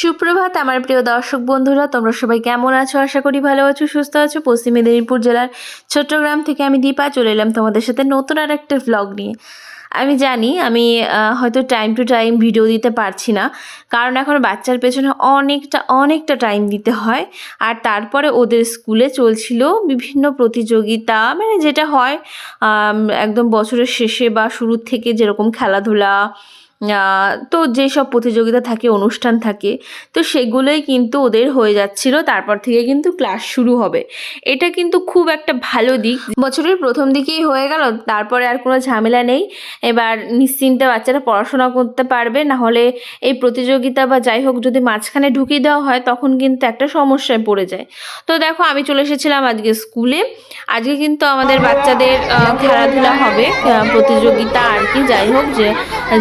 সুপ্রভাত, আমার প্রিয় দর্শক বন্ধুরা, তোমরা সবাই কেমন আছো? আশা করি ভালো আছো, সুস্থ আছো। পশ্চিম মেদিনীপুর জেলার চট্টগ্রাম থেকে আমি দীপা চলে এলাম তোমাদের সাথে নতুন আর একটা ভ্লগ নিয়ে। আমি জানি, আমি হয়তো টাইম টু টাইম ভিডিও দিতে পারছি না, কারণ এখন বাচ্চার পেছনে অনেকটা অনেকটা টাইম দিতে হয়। আর তারপরে ওদের স্কুলে চলছিল বিভিন্ন প্রতিযোগিতা মানে যেটা হয় একদম বছরের শেষে বা শুরুর থেকে যেরকম খেলাধুলা তো যেসব প্রতিযোগিতা থাকে, অনুষ্ঠান থাকে, তো সেগুলোই কিন্তু ওদের হয়ে যাচ্ছিল। তারপর থেকে কিন্তু ক্লাস শুরু হবে। এটা কিন্তু খুব একটা ভালো দিক। বছরের প্রথম দিকেই হয়ে গেল, তারপরে আর কোনো ঝামেলা নেই। এবার নিশ্চিন্তে বাচ্চারা পড়াশোনা করতে পারবে, না হলে এই প্রতিযোগিতা বা যাই হোক যদি মাঝখানে ঢুকিয়ে দেওয়া হয়, তখন কিন্তু একটা সমস্যায় পড়ে যায়। তো দেখো, আমি চলে এসেছিলাম আজকে স্কুলে। আজকে কিন্তু আমাদের বাচ্চাদের খেলাধুলা হবে প্রতিযোগিতা আর কি। যাই হোক যে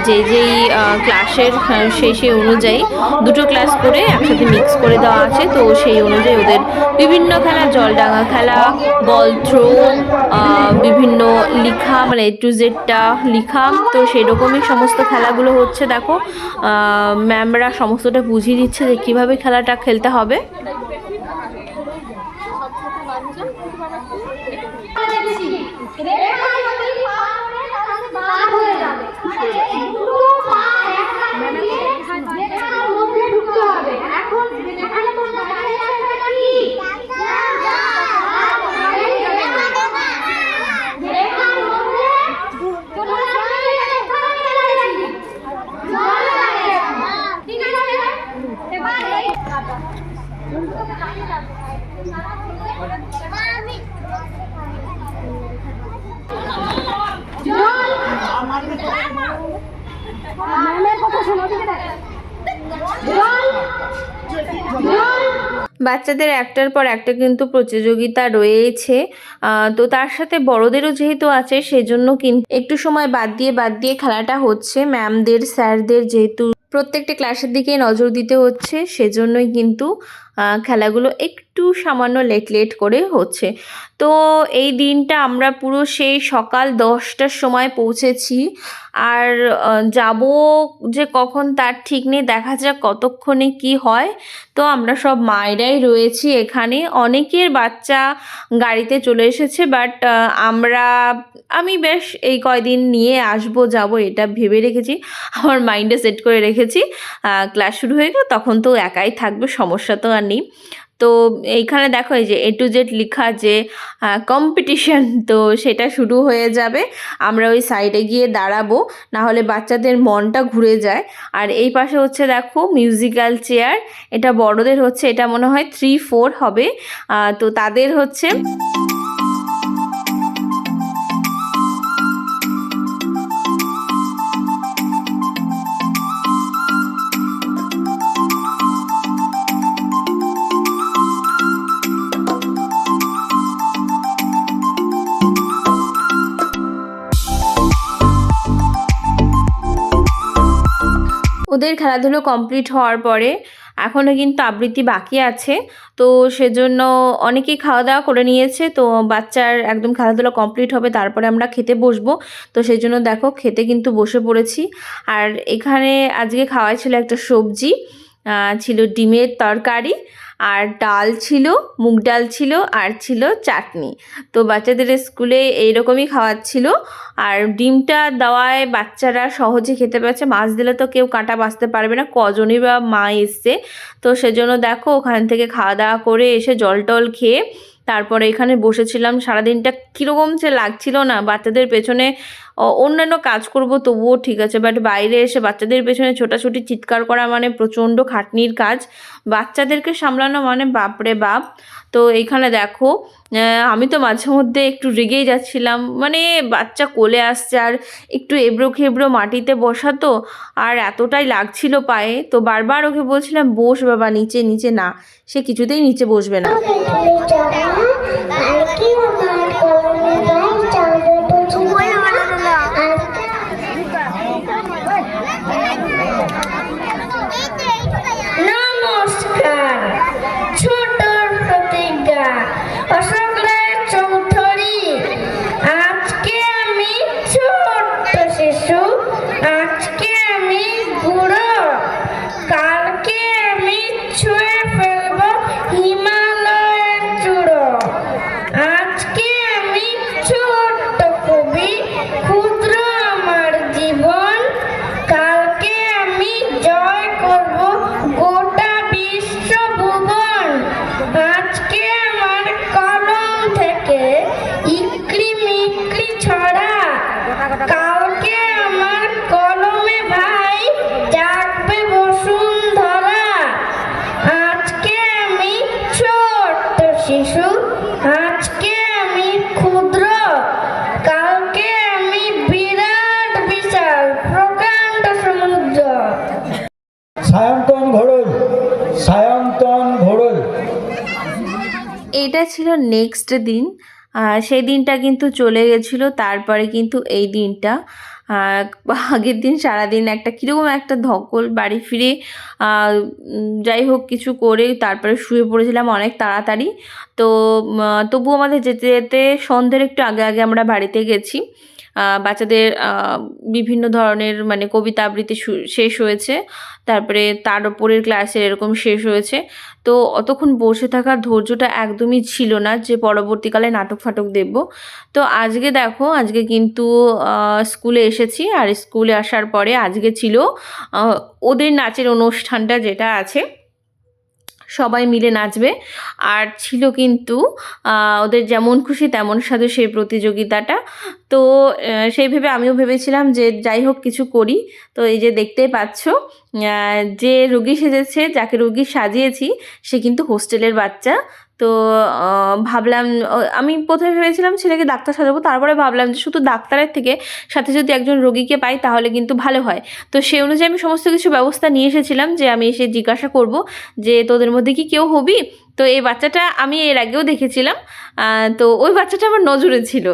যে যেই ক্লাসের সেই অনুযায়ী দুটো ক্লাস করে একসাথে মিক্স করে দেওয়া আছে। তো সেই অনুযায়ী ওদের বিভিন্ন খেলা জলডাঙা খেলা বল থ্রো বিভিন্ন লিখা মানে টু জেডটা লিখা। তো সেই রকমই সমস্ত খেলাগুলো হচ্ছে, দেখো। ম্যামরা সমস্তটা বুঝিয়ে দিচ্ছে যে কীভাবে খেলাটা খেলতে হবে। বাচ্চাদের একটার পর একটা কিন্তু প্রতিযোগিতা রয়েছে। তো তার সাথে বড়দেরও যেহেতু আছে, সেজন্য কিন্তু একটু সময় বাদ দিয়ে বাদ দিয়ে খেলাটা হচ্ছে। ম্যামদের, স্যারদের যেহেতু প্রত্যেকটা ক্লাসের দিকে নজর দিতে হচ্ছে, সেজন্যই কিন্তু খেলাগুলো একটু সামান্য লেট লেট করে হচ্ছে। তো এই দিনটা আমরা পুরো সেই সকাল দশটার সময় পৌঁছেছি। আর যাব যে কখন তার ঠিক নেই, দেখা যাক কতক্ষণে কি হয়। তো আমরা সব মায়েরাই রয়েছি এখানে। অনেকের বাচ্চা গাড়িতে চলে এসেছে, বাট আমরা, আমি বেশ এই কয়দিন নিয়ে আসব, যাব এটা ভেবে রেখেছি। আমার মাইন্ডে সেট করে রেখেছি। ক্লাস শুরু হয়ে গেল, তখন তো একাই থাকবে, সমস্যা তো আর নেই। তো এইখানে দেখো এই যে এ টু জেড লেখা যে কম্পিটিশন তো সেটা শুরু হয়ে যাবে। আমরা ওই সাইডে গিয়ে দাঁড়াবো না হলে বাচ্চাদের মনটা ঘুরে যায়। আর এই পাশে হচ্ছে দেখো মিউজিক্যাল চেয়ার এটা বড়দের হচ্ছে, এটা মনে হয় থ্রি ফোর হবে। তো তাদের হচ্ছে ওদের খেলাধুলো কমপ্লিট হওয়ার পরে এখনও কিন্তু আবৃত্তি বাকি আছে। তো সেজন্য অনেকেই খাওয়া দাওয়া করে নিয়েছে। তো বাচ্চার একদম খেলাধুলো কমপ্লিট হবে, তারপরে আমরা খেতে বসবো। তো সেই জন্য দেখো, খেতে কিন্তু বসে পড়েছি। আর এখানে আজকে খাওয়াই ছিল একটা সবজি ছিল ডিমের তরকারি। আর ডাল ছিল, মুগ ডাল ছিল, আর ছিল চাটনি। তো বাচ্চাদের স্কুলে এইরকমই খাওয়াচ্ছিল। আর ডিমটা দেওয়ায় বাচ্চারা সহজে খেতে পারছে। মাছ দিলে তো কেউ কাঁটা বাঁচতে পারবে না, কজনই বা মা এসছে। তো সেজন্য দেখো, ওখান থেকে খাওয়া দাওয়া করে এসে জল টল খেয়ে তারপরে এখানে বসেছিলাম। সারাদিনটা কীরকম যে লাগছিল না, বাচ্চাদের পেছনে অন্যান্য কাজ করব, তবুও ঠিক আছে। বাট বাইরে এসে বাচ্চাদের পেছনে ছোটাছুটি, চিৎকার করা মানে প্রচণ্ড খাটনির কাজ। বাচ্চাদেরকে সামলানো মানে বাপরে বাপ। তো এইখানে দেখো আমি তো মাঝে মধ্যে একটু রেগেই যাচ্ছিলাম। মানে বাচ্চা কোলে আসছে আর একটু এবড়ো খেবড়ো মাটিতে বসাতো আর এতটাই লাগছিল পায়ে। তো বারবার ওকে বলছিলাম, বস বাবা, নিচে নিচে না। সে কিছুতেই নিচে বসবে না। ছিল নেক্সট দিন। সেই দিনটা কিন্তু চলে গেছিল, তারপরে কিন্তু এই দিনটা। আগের দিন সারাদিন একটা কীরকম একটা ধকল, বাড়ি ফিরে যাই হোক কিছু করে তারপরে শুয়ে পড়েছিলাম অনেক তাড়াতাড়ি। তো তবু আমাদের যেতে যেতে সন্ধ্যের একটু আগে আগে আমরা বাড়িতে গেছি। বাচ্চাদের বিভিন্ন ধরনের মানে কবিতা আবৃত্তি শেষ হয়েছে। তারপরে তার ওপরের ক্লাসের এরকম শেষ হয়েছে। তো অতক্ষণ বসে থাকার ধৈর্যটা একদমই ছিল না যে পরবর্তীকালে নাটক ফাটক দেখব। তো আজকে দেখো, আজকে কিন্তু স্কুলে এসেছি আর স্কুলে আসার পরে আজকে ছিল ওদের নাচের অনুষ্ঠানটা যেটা আছে। সবাই মিলে নাচবে। আর ছিল কিন্তু ওদের যেমন খুশি তেমন সাথে সেই প্রতিযোগিতাটা। তো সেই ভেবে আমিও ভেবেছিলাম যে যাই হোক কিছু করি। তো এই যে দেখতেই পাচ্ছ যে রুগী সেজেছে, যাকে রুগী সাজিয়েছি, সে কিন্তু হোস্টেলের বাচ্চা। তো ভাবলাম আমি প্রথমে ভেবেছিলাম ছেলেকে ডাক্তার সাজাবো, তারপরে ভাবলাম যে শুধু ডাক্তারের থেকে সাথে যদি একজন রোগীকে পাই তাহলে কিন্তু ভালো হয়। তো সেই অনুযায়ী আমি সমস্ত কিছু ব্যবস্থা নিয়ে এসেছিলাম যে আমি এসে জিজ্ঞাসা করব যে তোদের মধ্যে কি কেউ হবি? তো এই বাচ্চাটা আমি এর আগেও দেখেছিলাম তো ওই বাচ্চাটা আমার নজরে ছিল।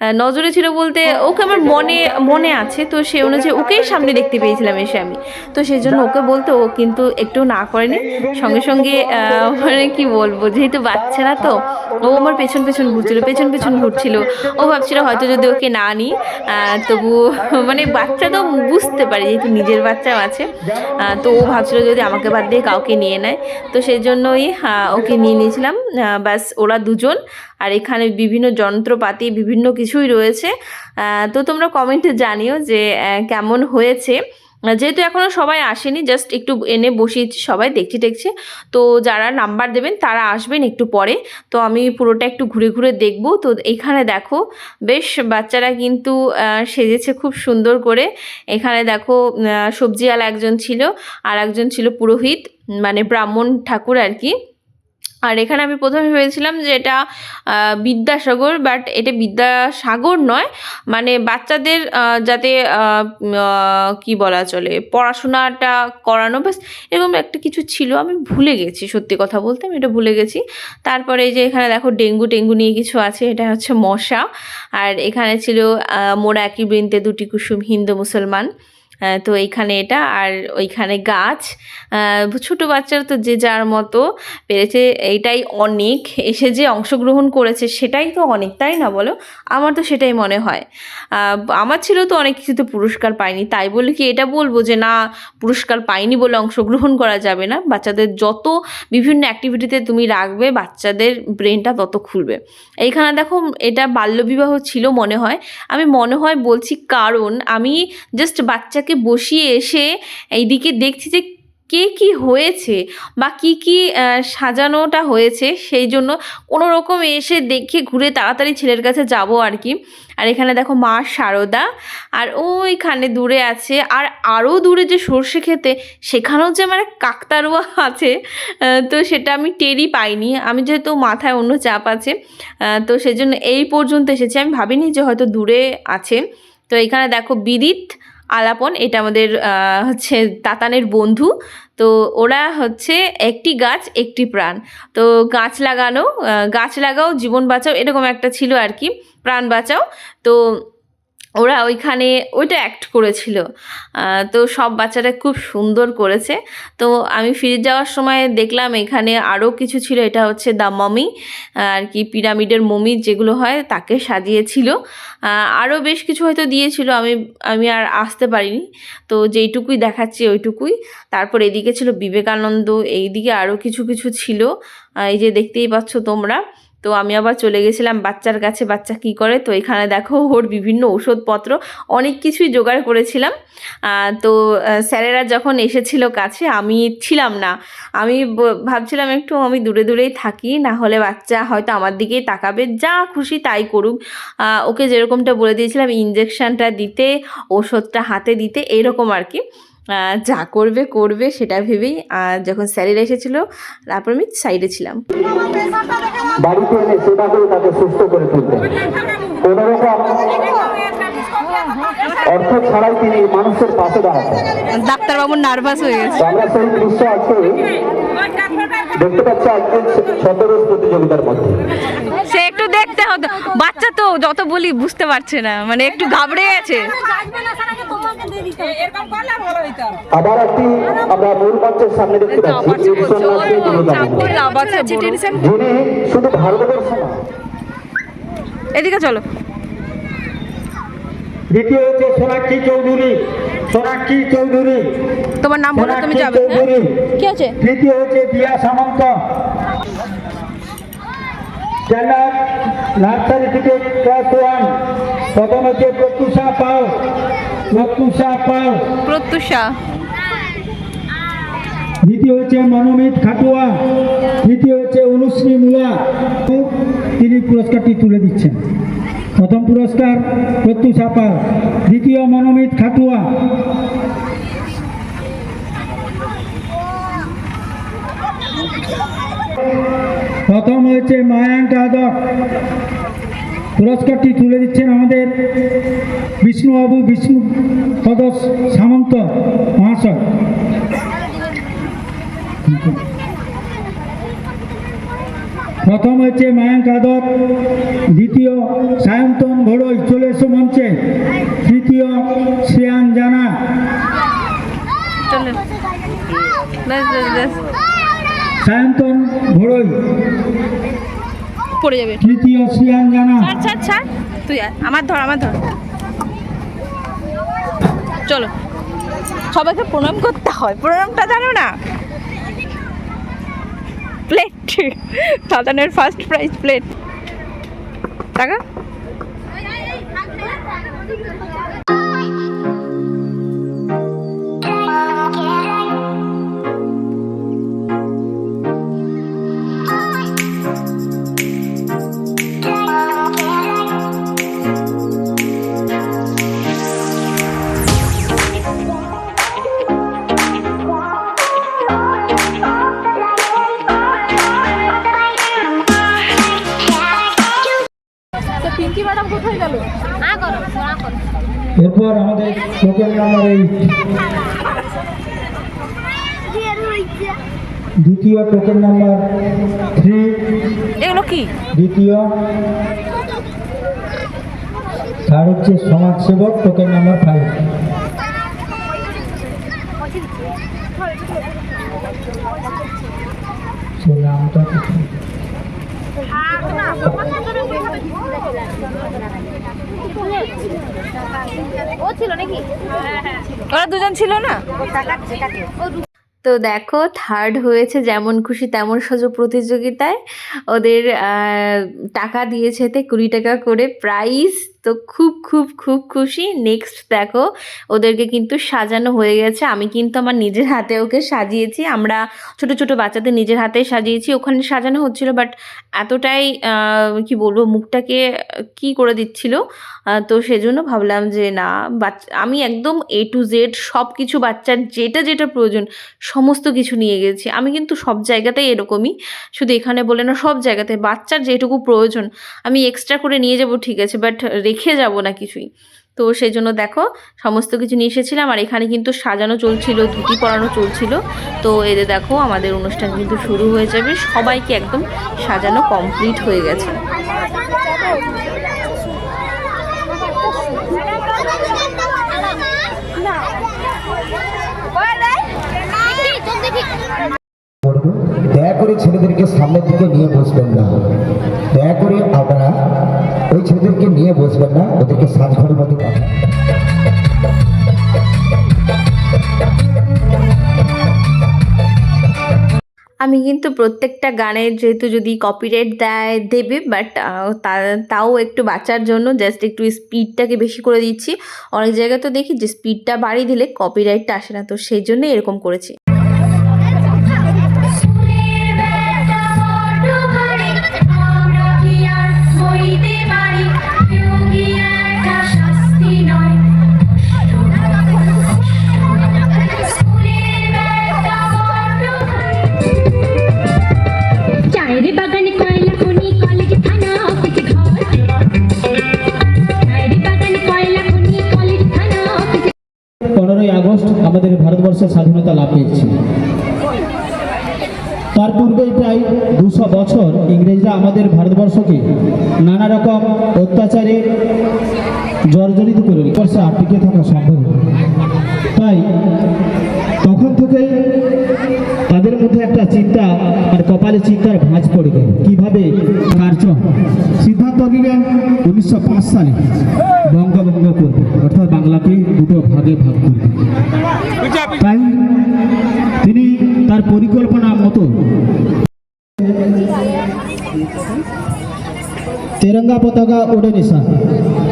নজরে ছিল বলতে ওকে আমার মনে মনে আছে। তো সে অনুযায়ী ওকেই সামনে দেখতে পেয়েছিলাম এসে আমি। তো সেই জন্য ওকে বলতে ও কিন্তু একটু না করেনি। সঙ্গে সঙ্গে মানে কি বলব যেহেতু বাচ্চারা তো ও আমার পেছন পেছন ঘুরছিল পেছন পেছন ঘুরছিল। ও ভাবছিল হয়তো যদি ওকে না নিই তবু মানে বাচ্চা তো বুঝতে পারে যেহেতু নিজের বাচ্চাও আছে। তো ও ভাবছিল যদি আমাকে বাদ দিয়ে কাউকে নিয়ে নেয়। তো সেই জন্যই ওকে নিয়ে নিয়েছিলাম। ব্যাস ওরা দুজন আর এখানে বিভিন্ন যন্ত্রপাতি, বিভিন্ন কিছুই রয়েছে। তো তোমরা কমেন্টে জানিও যে কেমন হয়েছে। যেহেতু এখনও সবাই আসেনি জাস্ট একটু এনে বসিয়েছি সবাই দেখছি দেখছি তো যারা নাম্বার দেবেন, তারা আসবেন একটু পরে। তো আমি পুরোটা একটু ঘুরে ঘুরে দেখব। তো এখানে দেখো, বেশ বাচ্চারা কিন্তু সেজেছে খুব সুন্দর করে। এখানে দেখো সবজিওয়ালা একজন ছিল আর একজন ছিল পুরোহিত মানে ব্রাহ্মণ ঠাকুর আর কি। আর এখানে আমি প্রথমে ভেবেছিলাম যে এটা বিদ্যাসাগর বাট এটা বিদ্যাসাগর নয়। মানে বাচ্চাদের যাতে কি বলা চলে, পড়াশোনাটা করানো বাস এরকম একটা কিছু ছিল। আমি ভুলে গেছি, সত্যি কথা বলতে আমি এটা ভুলে গেছি। তারপরে এই যে এখানে দেখো ডেঙ্গু, টেঙ্গু নিয়ে কিছু আছে, এটা হচ্ছে মশা। আর এখানে ছিল মোরা একই বৃন্তে দুটি কুসুম, হিন্দু মুসলমান। তো এইখানে এটা আর ওইখানে গাছ। ছোট বাচ্চারা তো যে যার মতো পেরেছে, এইটাই অনেক। এসে যে অংশগ্রহণ করেছে সেটাই তো অনেক, তাই না বলো? আমার তো সেটাই মনে হয়। আমার ছিল তো অনেক কিছুতে পুরস্কার পাইনি তাই বলে কি এটা বলব যে না, পুরস্কার পাইনি বলে অংশগ্রহণ করা যাবে না। বাচ্চাদের যত বিভিন্ন অ্যাক্টিভিটিতে তুমি রাখবে, বাচ্চাদের ব্রেনটা তত খুলবে। এইখানে দেখো, এটা বাল্যবিবাহ ছিল মনে হয়। আমি মনে হয় বলছি কারণ, আমি জাস্ট বাচ্চাকে বসিয়ে এসে এইদিকে দেখছি যে কে কি হয়েছে বা কি কি সাজানোটা হয়েছে, সেই জন্য কোনো রকম এসে দেখে ঘুরে তাড়াতাড়ি ছেলের কাছে যাব আর কি। আর এখানে দেখো মা শারদা আর ওইখানে দূরে আছে, আর আরও দূরে যে সর্ষে খেতে, সেখানেও যে আমার কাকতারুয়া আছে তো সেটা আমি টেরই পাইনি। আমি যেহেতু মাথায় অন্য চাপ আছে তো সেজন্য এই পর্যন্ত এসেছি। আমি ভাবিনি যে হয়তো দূরে আছে। তো এখানে দেখো বিদিত আলাপন, এটা আমাদের হচ্ছে তাতানের বন্ধু। তো ওরা হচ্ছে একটি গাছ, একটি প্রাণ। তো গাছ লাগানো গাছ লাগাও, জীবন বাঁচাও, এরকম একটা ছিল আর কি, প্রাণ বাঁচাও। তো ওরা ওইখানে ওইটা অ্যাক্ট করেছিল। তো সব বাচ্চারা খুব সুন্দর করেছে। তো আমি ফিরে যাওয়ার সময় দেখলাম এখানে আরও কিছু ছিল। এটা হচ্ছে দ্য মমি আর কি পিরামিডের মমি যেগুলো হয় তাকে সাজিয়েছিল। আরও বেশ কিছু হয়তো দিয়েছিল। আমি আমি আর আসতে পারিনি। তো যেইটুকুই দেখাচ্ছি ওইটুকুই। তারপর এদিকে ছিল বিবেকানন্দ। এইদিকে আরও কিছু কিছু ছিল। এই যে দেখতেই পাচ্ছ তোমরা। তো আমি আবার চলে গেছিলাম বাচ্চার কাছে, বাচ্চা কি করে? তো এখানে দেখো ওর বিভিন্ন ওষুধপত্র অনেক কিছুই জোগাড় করেছিলাম। তো স্যারেরা যখন এসেছিল কাছে, আমি ছিলাম না। আমি ভাবছিলাম একটু আমি দূরে দূরেই থাকি, না হলে বাচ্চা হয়তো আমার দিকেই তাকাবে, যা খুশি তাই করুক। ওকে যেরকমটা বলে দিয়েছিলাম ইঞ্জেকশনটা দিতে ওষুধটা হাতে দিতে, এরকম আর কি। যা করবে করবে সেটা ভেবেই আহ, যখন স্যারেরা এসেছিল তারপর আমি সাইডে ছিলাম। বাড়িতে এনে সেবা করে তাকে সুস্থ করে তুলতেন কোনো রকম অর্থ ছাড়াই তিনি মানুষের পাশে দাঁড়াতেন ডাক্তারবাবু নার্ভাস হয়ে গেছে। আমরা সেই দৃশ্য আজকে দেখতে পাচ্ছি আজকে ছদ্মবেশ প্রতিযোগিতার মধ্যে। সে একটু দেখতে হতো বাচ্চা তো যত বলি বুঝতে পারছে না মানে একটু ঘাবড়ে গেছে। আবার একটি আমরা মূল মঞ্চের সামনে দেখতে পাচ্ছি। ঈশ্বর নাথকে দুর্গামণি। যিনি শুধু ভারতবর্ষ এদিকে চলো। দ্বিতীয় হচ্ছে সোনাক্ষী চৌধুরী। সোনাক্ষী চৌধুরী। তোমার নাম বলো তুমি যাবে হ্যাঁ? কি আছে তৃতীয় হচ্ছে দিয়া সামন্ত। জেলার নার্সারি থেকে ক্লাস ওয়ান প্রথম হচ্ছে প্রত্যুষা পাল প্রত্যুষা পাল প্রত্যুষা দ্বিতীয় হচ্ছে মনোমিত খাটুয়া তৃতীয় হচ্ছে অনুশ্রী মুলা তিনি পুরস্কারটি তুলে দিচ্ছেন। প্রথম পুরস্কার প্রত্যুষা পাল দ্বিতীয় মনোমিত খাটুয়া। প্রথম হয়েছে মায়াঙ্ক যাদব। পুরস্কারটি তুলে দিচ্ছেন আমাদের বিষ্ণুবাবু বিষ্ণু সদস্য সামন্ত মহাশয়। প্রথম হচ্ছে মায়াঙ্ক যাদব দ্বিতীয় সায়ন্তন ঘোড়ই চলে এসো মঞ্চে তৃতীয় শ্রেয়ান জানা চলো ব্যাস ব্যাস ব্যাস সায়ন্তন ঘোড়ই পড়ে যাবে। তৃতীয় শ্রেয়ান জানা। ছাড় ছাড় তুই আয়। আমার ধর আমার ধর। চলো। সবাইকে প্রণাম করতে হয়। প্রণামটা জানো না? প্লেট সাধারণের ফার্স্ট প্রাইজ প্লেট টাকা? এরপর আমাদের টোকেন নাম্বার এইট দ্বিতীয় টোকেন নাম্বার থ্রি। এগুলো কি? দ্বিতীয়। থার্ড হচ্ছে সমাজসেবক টোকেন নাম্বার ফাইভ সে নামটা কোথায়? ও ছিল নাকি? ওরা দুজন ছিল না? তো দেখো থার্ড হয়েছে যেমন খুশি তেমন সাজো প্রতিযোগিতায়। ওদের টাকা দিয়েছে তে কুড়ি টাকা করে প্রাইজ তো খুব খুব খুব খুশি। নেক্সট দেখো, ওদেরকে কিন্তু সাজানো হয়ে গেছে। আমি কিন্তু আমার নিজের হাতে ওকে সাজিয়েছি। আমরা ছোট ছোট বাচ্চাদের নিজের হাতে সাজিয়েছি। ওখানে সাজানো হচ্ছিল বাট এতটাই কি বলব, মুখটাকে কি করে দিচ্ছিল? তো সেজন্য ভাবলাম যে না আমি একদম এ টু জেড সব কিছু বাচ্চার যেটা যেটা প্রয়োজন, সমস্ত কিছু নিয়ে গেছি। আমি কিন্তু সব জায়গাতেই এরকমই। শুধু এখানে বলে না, সব জায়গাতে বাচ্চার যেটুকু প্রয়োজন, আমি এক্সট্রা করে নিয়ে যাব, ঠিক আছে। বাট রেখে যাব না কিছুই। তো সেই জন্য দেখো, সমস্ত কিছু নিয়ে এসেছিলাম আর এখানে কিন্তু সাজানো চলছিল, ধুতি পরানো চলছিল। তো এদের দেখো, আমাদের অনুষ্ঠান কিন্তু শুরু হয়ে যাবে। সবাইকে একদম সাজানো কমপ্লিট হয়ে গেছে। দয়া করে ছেলেদেরকে সামনের দিকে নিয়ে বসবেন না। দয়া করে আপনারা ওই ছেলেদেরকে নিয়ে বসবেন না, ওদেরকে সাজঘরের মধ্যে পাঠান আমি কিন্তু প্রত্যেকটা গানের যেহেতু যদি কপিরাইট দেয়, দেবে বাট তাও একটু বাঁচার জন্য জাস্ট একটু স্পিডটাকে বেশি করে দিচ্ছি। অনেক জায়গায় তো দেখি যে স্পিডটা বাড়িয়ে দিলে কপিরাইটটা আসে না, তো সেই জন্য এরকম করেছি। স্বাধীনতা লাভ পেয়েছে তার পূর্বে প্রায় দুশো বছর ইংরেজরা আমাদের ভারতবর্ষকে নানা রকম অত্যাচারে জর্জরিত করে বর্ষে টিকে থাকা সম্ভব। তাই তখন থেকেই তাদের মধ্যে একটা চিন্তা আর কপালে চিন্তার ভাঁজ পড়ে গেল। কীভাবে কার্য সিদ্ধান্ত নিলেন উনিশশো পাঁচ সালে বঙ্গভঙ্গ করবে। অর্থাৎ বাংলাকে দুটো ভাগে ভাগ করবে। তাই পরিকল্পনা মতো। তেরঙ্গা পতাকা ওড়ে নিশা।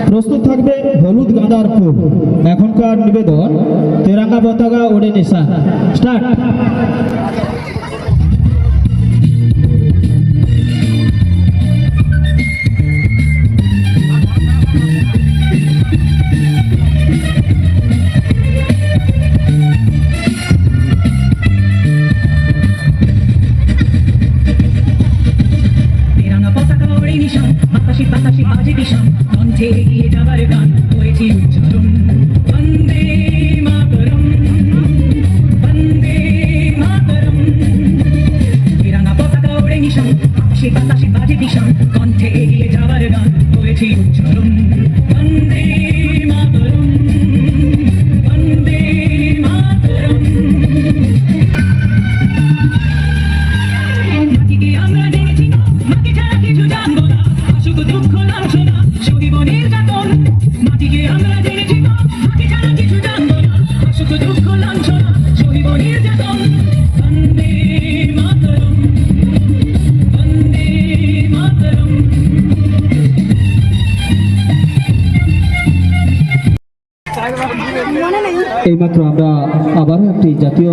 প্রস্তুত থাকবে হলুদ গাঁদার ফুল। এখনকার নিবেদন, তেরঙ্গা পতাকা ওড়ে নিশা। স্টার্ট। বিষান কণ্ঠে এগিয়ে যাবার গান হয়েছি উচ্চারণ। বন্দে মাতরম। বন্দে মাতরম। তেরানা পতাকা ওড়ে নিশান, আকাশে বাতাসে এইমাত্র আমরা আবারও একটি জাতীয়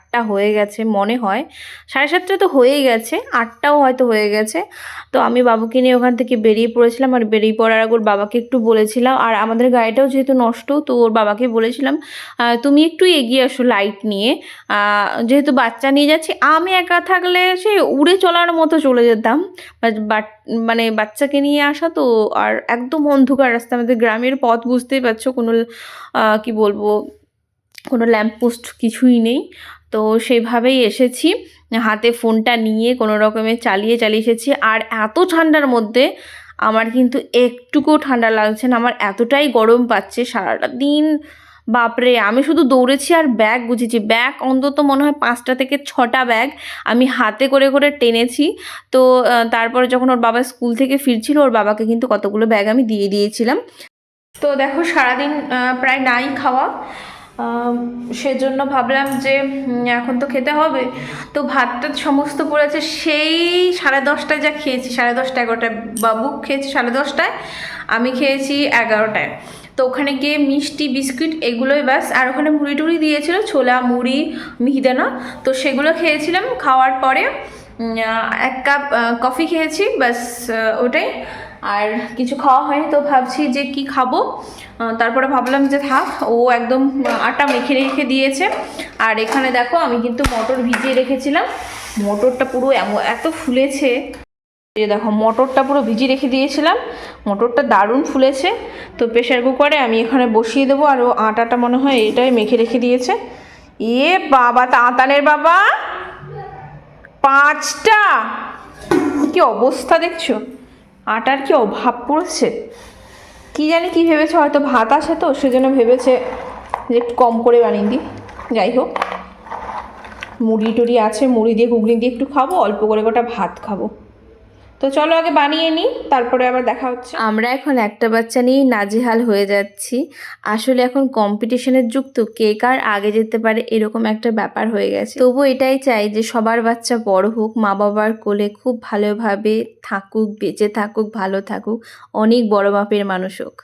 হয়ে গেছে মনে হয়। সাড়ে সাতটা তো হয়েই গেছে, আটটাও হয়তো হয়ে গেছে। তো আমি বাবুকে নিয়ে ওখান থেকে বেরিয়ে পড়েছিলাম আর বেরিয়ে পড়ার আগে বাবাকে একটু বলেছিলাম। আর আমাদের গাড়িটাও যেহেতু নষ্ট, তো ওর বাবাকে বলেছিলাম তুমি একটু এগিয়ে আসো লাইট নিয়ে। যেহেতু বাচ্চা নিয়ে যাচ্ছি, আমি একা থাকলে সে উড়ে চলার মতো চলে যেতাম। বাট- মানে বাচ্চাকে নিয়ে আসা তো, আর একদম অন্ধকার রাস্তা। আমাদের গ্রামের পথ বুঝতেই পারছ, কোনো কি বলব, কোনো ল্যাম্পপোস্ট কিছুই নেই। তো সেভাবেই এসেছি। হাতে ফোনটা নিয়ে কোনো রকমে চালিয়ে চালিয়ে এসেছি। আর এত ঠান্ডার মধ্যে আমার কিন্তু একটুকুও ঠান্ডা লাগছে না, আমার এতটাই গরম পাচ্ছে সারাটা দিন বাপরে, আমি শুধু দৌড়েছি আর ব্যাগ গুছিয়েছি ব্যাগ অন্তত মনে হয় পাঁচটা থেকে ছটা ব্যাগ আমি হাতে করে করে টেনেছি। তো তারপরে যখন ওর বাবা স্কুল থেকে ফিরছিল, ওর বাবাকে কিন্তু কতগুলো ব্যাগ আমি দিয়ে দিয়েছিলাম। তো দেখো সারাদিন প্রায় নাই খাওয়া। সেজন্য ভাবলাম যে এখন তো খেতে হবে। তো ভাতটা সমস্ত পড়েছে, সেই সাড়ে দশটায় যা খেয়েছি, সাড়ে দশটা এগারোটায়। বাবু খেয়েছি সাড়ে দশটায়, আমি খেয়েছি এগারোটায়। তো ওখানে গিয়ে মিষ্টি, বিস্কুট এগুলোই ব্যাস। আর ওখানে মুড়ি টুড়ি দিয়েছিল, ছোলা, মুড়ি, মিহিদানা। তো সেগুলো খেয়েছিলাম, খাওয়ার পরে এক কাপ কফি খেয়েছি, ব্যাস ওটাই। আর কিছু খাওয়া হয়নি, তো ভাবছি যে কি খাব। তারপরে ভাবলাম যে থাক, ও একদম আটা মেখে রেখে দিয়েছে। আর এখানে দেখো, আমি কিন্তু মটর ভিজিয়ে রেখেছিলাম। মটরটা পুরো এত ফুলেছে। যে দেখো, মটরটা পুরো ভিজিয়ে রেখে দিয়েছিলাম। মটরটা দারুণ ফুলেছে। তো প্রেশার কুকারে আমি এখানে বসিয়ে দেবো, আর ও আটাটা মনে হয় এটাই মেখে রেখে দিয়েছে। এ বাবা তাঁতানের বাবা! পাঁচটা! কি অবস্থা দেখছ? আটার কি অভাব পড়ছে? কি জানি কি ভেবেছে, হয়তো ভাত আছে তো, সেজন্য ভেবেছে যে একটু কম করে বানিয়ে দিই। যাই হোক, মুড়ি টুড়ি আছে, মুড়ি দিয়ে, ঘুগনি দিয়ে একটু খাব, অল্প করে গোটা ভাত খাব। তো চলো আগে বানিয়ে নিই, তারপরে আবার দেখা হচ্ছে। আমরা এখন একটা বাচ্চা নিয়েই নাজেহাল হয়ে যাচ্ছি। আসলে এখন কম্পিটিশনের যুগ তো, কে কার আগে যেতে পারে এরকম একটা ব্যাপার হয়ে গেছে। তবু এটাই চাই যে সবার বাচ্চা বড় হোক, মা বাবার কোলে খুব ভালোভাবে থাকুক, বেঁচে থাকুক, ভালো থাকুক, অনেক বড় মাপের মানুষ হোক।